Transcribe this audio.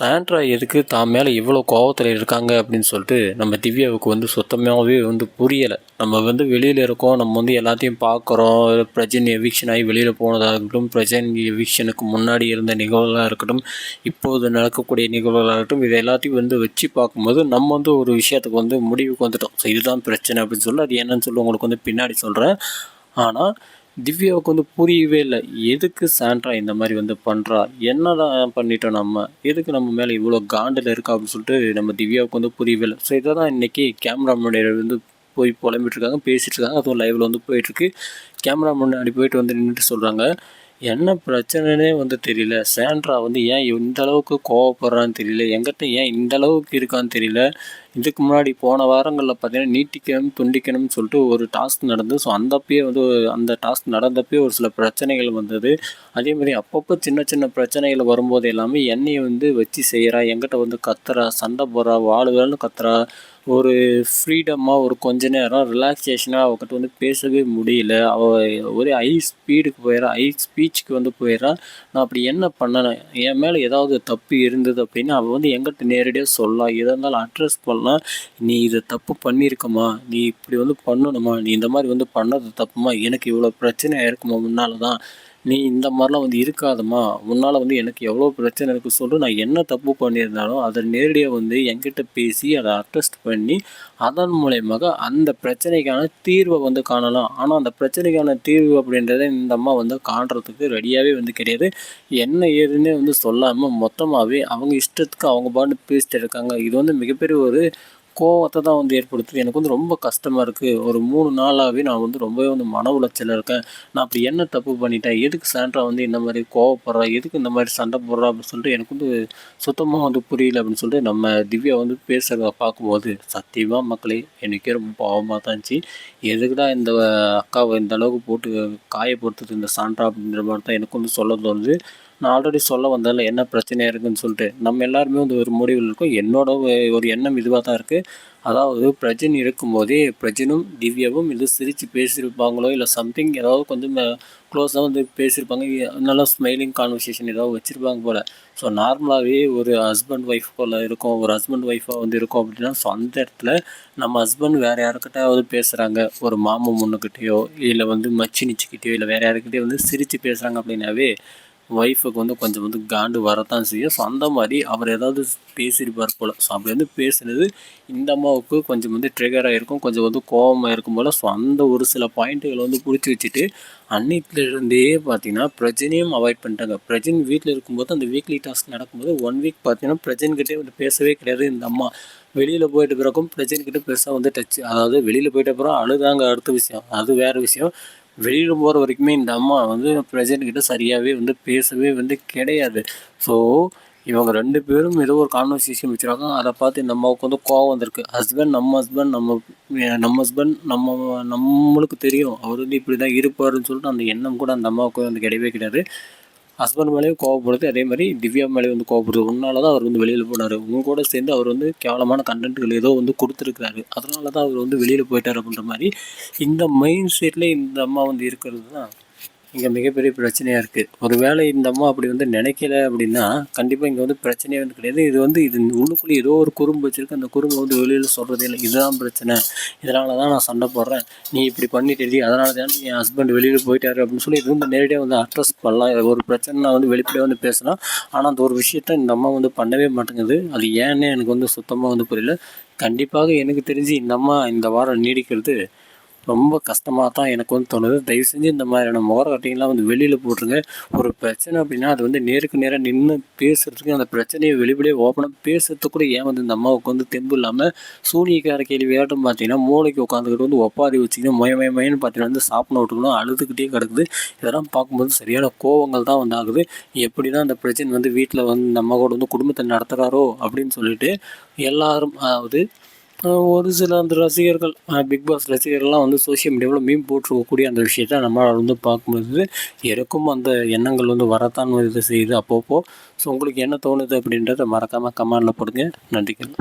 Sandra எதுக்கு தான் மேலே இவ்வளோ கோவத்தில் இருக்காங்க அப்படின்னு சொல்லிட்டு நம்ம திவ்யாவுக்கு வந்து சுத்தமாகவே வந்து புரியலை. நம்ம வந்து வெளியில் இருக்கோம். நம்ம வந்து எல்லாத்தையும் பார்க்குறோம். பிரஜன் எவிக்ஷன் ஆகி வெளியில் போனதாக இருக்கட்டும் பிரஜன் எவிக்ஷனுக்கு முன்னாடி இருந்த நிகழ்வுகளாக இருக்கட்டும் இப்போது நடக்கக்கூடிய நிகழ்வுகளாக இருக்கட்டும் இது எல்லாத்தையும் வந்து வச்சு பார்க்கும்போது நம்ம வந்து ஒரு விஷயத்துக்கு வந்து முடிவுக்கு வந்துட்டோம். ஸோ இதுதான் பிரச்சனை அப்படின்னு சொல்லி அது என்னன்னு சொல்லி உங்களுக்கு வந்து பின்னாடி சொல்கிறேன் ஆனால் திவ்யாவுக்கு வந்து புரியவே இல்லை. எதுக்கு சாண்ட்ரா இந்த மாதிரி வந்து பண்ணுறா என்னதான் பண்ணிட்டோம் நம்ம? எதுக்கு நம்ம மேலே இவ்வளோ காண்டில் இருக்கா அப்படின்னு சொல்லிட்டு நம்ம திவ்யாவுக்கு வந்து புரியவே இல்லை. ஸோ இதை தான் இன்றைக்கி கேமரா முன்னாடி வந்து போய் புலம்பிட்டுருக்காங்க பேசிகிட்ருக்காங்க பேசிகிட்டு இருக்காங்க. அதுவும் லைவில் வந்து போயிட்டுருக்கு கேமரா முன்னாடி போயிட்டு வந்து நின்றுட்டு சொல்கிறாங்க என்ன பிரச்சனைனே வந்து தெரியல. சாண்ட்ரா வந்து ஏன் இந்த அளவுக்கு கோவப்படுறான்னு தெரியல. எங்கிட்ட ஏன் இந்த அளவுக்கு இருக்கான்னு தெரியல. இதுக்கு முன்னாடி போன வாரங்களில் பார்த்தீங்கன்னா நீட்டிக்கணும் துண்டிக்கணும்னு சொல்லிட்டு ஒரு டாஸ்க் நடந்து ஸோ அந்தப்பயே வந்து அந்த டாஸ்க் நடந்தப்பயே ஒரு சில பிரச்சனைகள் வந்தது. அதே மாதிரி அப்பப்போ சின்ன சின்ன பிரச்சனைகள் வரும்போது எல்லாமே என்னையை வந்து வச்சு செய்கிறா எங்கிட்ட வந்து கத்துறா சண்டை போடுறா வாழுவேன்னு கத்துறா ஒரு ஃப்ரீடமாக ஒரு கொஞ்ச நேரம் ரிலாக்ஸேஷனாக அவகிட்ட வந்து பேசவே முடியல. அவள் ஒரே ஹை ஸ்பீடுக்கு போயிடறா ஹை ஸ்பீச்சுக்கு வந்து போயிடறா நான் அப்படி என்ன பண்ணனேன் என் மேலே ஏதாவது தப்பு இருந்தது அப்படின்னு அவள் வந்து எங்கிட்ட நேரடியாக சொல்லலாம் எதாக இருந்தாலும் அட்ரஸ் பண்ணலாம் நீ இதை தப்பு பண்ணியிருக்கம்மா நீ இப்படி வந்து பண்ணணுமா நீ இந்த மாதிரி வந்து பண்ணது தப்புமா. எனக்கு இவ்வளோ பிரச்சனை இருக்குமா? முன்னால் தான் நீ இந்த மாதிரிலாம் வந்து இருக்காதம்மா. உன்னால் வந்து எனக்கு எவ்வளோ பிரச்சனை இருக்குது சொல்லு. நான் என்ன தப்பு பண்ணியிருந்தாலும் அதை நேரடியாக வந்து என்கிட்ட பேசி அதை அட்ரஸ்ட் பண்ணி அதன் மூலயமாக அந்த பிரச்சனைக்கான தீர்வை வந்து காணலாம். ஆனால் அந்த பிரச்சனைக்கான தீர்வு அப்படின்றத இந்த அம்மா வந்து காண்றதுக்கு ரெடியாகவே வந்து கிடையாது. என்ன ஏதுன்னே வந்து சொல்லாமல் மொத்தமாகவே அவங்க இஷ்டத்துக்கு அவங்க பாட்டு பேசிட்டு இருக்காங்க. இது வந்து மிகப்பெரிய ஒரு கோவத்தை தான் வந்து ஏற்படுத்துது. எனக்கு வந்து ரொம்ப கஷ்டமாக இருக்குது ஒரு மூணு நாளாகவே நான் வந்து ரொம்பவே வந்து மன உளைச்சலில் இருக்கேன். நான் அப்படி என்ன தப்பு பண்ணிட்டேன்? எதுக்கு சாண்ட்ரா வந்து இந்த மாதிரி கோவப்படுறா? எதுக்கு இந்த மாதிரி சண்டை போடுறா? அப்படின்னு சொல்லிட்டு எனக்கு வந்து சுத்தமாக வந்து புரியல அப்படின்னு சொல்லிட்டு நம்ம திவ்யா வந்து பேசுகிறத பார்க்கும்போது சத்தியமாக மக்களே எனக்கே ரொம்ப பாவமாக தான் இருந்துச்சு. எதுக்குடா இந்த அக்காவை இந்த அளவுக்கு போட்டு காயப்படுத்துது இந்த சாண்ட்ரா? அப்படின்ற மாதிரி தான் எனக்கு வந்து சொல்ல தோணுது. நான் ஆல்ரெடி சொல்ல வந்ததில் என்ன பிரச்சனையாக இருக்குதுன்னு சொல்லிட்டு. நம்ம எல்லாருமே வந்து ஒரு முடிவில் இருக்கோம். என்னோட ஒரு எண்ணம் இதுவாக தான் இருக்குது அதாவது பிரஜன் இருக்கும்போதே பிரஜனும் திவ்யாவும் இது சிரித்து பேசியிருப்பாங்களோ இல்லை சம்திங் ஏதாவது கொஞ்சம் க்ளோஸாக வந்து பேசியிருப்பாங்க நல்லா ஸ்மைலிங் கான்வர்சேஷன் ஏதாவது வச்சுருப்பாங்க போல். ஸோ நார்மலாகவே ஒரு ஹஸ்பண்ட் ஒய்ஃப் போல் இருக்கும். ஒரு ஹஸ்பண்ட் ஒய்ஃபாக வந்து இருக்கும் அப்படின்னா ஸோ அந்த இடத்துல நம்ம ஹஸ்பண்ட் வேறு யாருக்கிட்டாவது பேசுகிறாங்க ஒரு மாமன் முன்னுக்கிட்டேயோ இல்லை வந்து மச்சி நிச்சிக்கிட்டேயோ இல்லை வேறு யாருக்கிட்டேயோ வந்து சிரித்து பேசுகிறாங்க அப்படின்னாவே ஒய்ஃபுக்கு வந்து கொஞ்சம் வந்து காண்டு வரத்தான் செய்யும். ஸோ அந்த மாதிரி அவர் ஏதாவது பேசியிருப்பார் போல். ஸோ அப்படி வந்து பேசுனது இந்த அம்மாவுக்கு கொஞ்சம் வந்து ட்ரிகராக இருக்கும் கொஞ்சம் வந்து கோபமாக இருக்கும் போல். ஸோ அந்த ஒரு சில பாயிண்ட்டுகளை வந்து பிடிச்சி வச்சுட்டு அன்னைக்கிலேருந்தே பார்த்தீங்கன்னா பிரஜனையும் அவாய்ட் பண்ணிட்டாங்க. பிரஜன் வீட்டில் இருக்கும்போது அந்த வீக்லி டாஸ்க் நடக்கும்போது ஒன் வீக் பார்த்தீங்கன்னா பிரஜன்கிட்டே வந்து பேசவே கிடையாது இந்த அம்மா. வெளியில் போயிட்டு பிறக்கும் பிரஜன்கிட்ட பெருசாக வந்து டச் அதாவது வெளியில் போயிட்ட பிறகு அழுதாங்க அடுத்த விஷயம். அது வேறு விஷயம். வெளியில் போகிற வரைக்குமே இந்த அம்மா வந்து பிரசிடென்ட் கிட்ட சரியாகவே வந்து பேசவே வந்து கிடையாது. ஸோ இவங்க ரெண்டு பேரும் ஏதோ ஒரு கான்வர்சேஷன் வச்சுருக்காங்க. அதை பார்த்து இந்த அம்மாவுக்கு வந்து கோவம் வந்திருக்கு. ஹஸ்பண்ட் நம்ம ஹஸ்பண்ட் நம்ம நம்ம ஹஸ்பண்ட் நம்ம நம்மளுக்கு தெரியும். அவர் வந்து இப்படி தான் இருப்பாருன்னு சொல்லிட்டு அந்த எண்ணம் கூட அந்த அம்மாவுக்கு வந்து கிடையவே கிடையாது. ஹஸ்பண்ட் மேலேயும் கோவப்படுது அதே மாதிரி திவ்யா மேலேயும் வந்து கோவப்படுது. உன்னால தான் அவர் வந்து வெளியில் போனார். உங்க கூட சேர்ந்து அவர் வந்து கேவலமான கண்டென்ட்கள் ஏதோ வந்து கொடுத்துருக்காரு அதனால தான் அவர் வந்து வெளியில் போயிட்டார் அப்படின்ற மாதிரி இந்த மைண்ட் செட்டில் இந்த அம்மா வந்து இருக்கிறது தான். இங்கே மிகப்பெரிய பிரச்சனையாக இருக்குது ஒரு வேளை இந்த அம்மா அப்படி வந்து நினைக்கல அப்படின்னா கண்டிப்பாக இங்கே வந்து பிரச்சனையே வந்து கிடையாது. இது வந்து இது உள்ளுக்குள்ளே ஏதோ ஒரு குறும்பு வச்சுருக்கு. அந்த குறும்பு வந்து வெளியில் சொல்கிறதே இல்லை. இதுதான் பிரச்சனை. இதனால தான் நான் சண்டை போடுறேன். நீ இப்படி பண்ணிட்டு அதனால தான் என் ஹஸ்பண்ட் வெளியில் போயிட்டாரு அப்படின்னு சொல்லி இது வந்து நேரடியாக வந்து அட்ரஸ் பண்ணலாம். ஒரு பிரச்சனை நான் வந்து வெளிப்படையாக வந்து பேசலாம். ஆனால் அந்த ஒரு விஷயத்த இந்த அம்மா வந்து பண்ணவே மாட்டேங்குது. அது ஏன்னு எனக்கு வந்து சுத்தமாக வந்து புரியல. கண்டிப்பாக எனக்கு தெரிஞ்சு இந்த அம்மா இந்த வாரம் நீடிக்கிறது ரொம்ப கஷ்டமாக தான் எனக்கு வந்து தோணுது. தயவு செஞ்சு இந்த மாதிரியான முகரக்கட்டைங்கெல்லாம் வந்து வெளியில் போட்டுருங்க. ஒரு பிரச்சனை அப்படின்னா அது வந்து நேருக்கு நேராக நின்று பேசுகிறதுக்கு அந்த பிரச்சனையை வெளிப்படையே ஓப்பனாக பேசுறதுக்கு கூட ஏன் வந்து இந்த அம்மாவுக்கு வந்து தெம்பு இல்லாமல் சூனியக்கார கேள்வி வேட்டும் பார்த்தீங்கன்னா மூளைக்கு உட்காந்துக்கிட்டு வந்து ஒப்பாதி வச்சுக்கணும் மொய பார்த்தீங்கன்னா வந்து சாப்பிட விட்டுக்கணும் அழுதுகிட்டே கிடக்குது. இதெல்லாம் பார்க்கும்போது சரியான கோவங்கள் தான் வந்து ஆகுது. எப்படி தான் அந்த பிரச்சனை வந்து வீட்டில் வந்து நம்ம கூட வந்து குடும்பத்தை நடத்துகிறாரோ அப்படின்னு சொல்லிட்டு எல்லாரும் அதாவது ஒரு சில அந்த ரசிகர்கள் பிக் பாஸ் ரசிகர்கள்லாம் வந்து சோஷியல் மீடியாவில் மீன் போட்டிருக்கக்கூடிய அந்த விஷயத்த நம்மளால் வந்து பார்க்கும்போது எனக்கும் அந்த எண்ணங்கள் வந்து வரத்தான் இது செய்யுது அப்பப்போ. ஸோ உங்களுக்கு என்ன தோணுது அப்படின்றத மறக்காமல் கமெண்டில் போடுங்க. நன்றிகள்.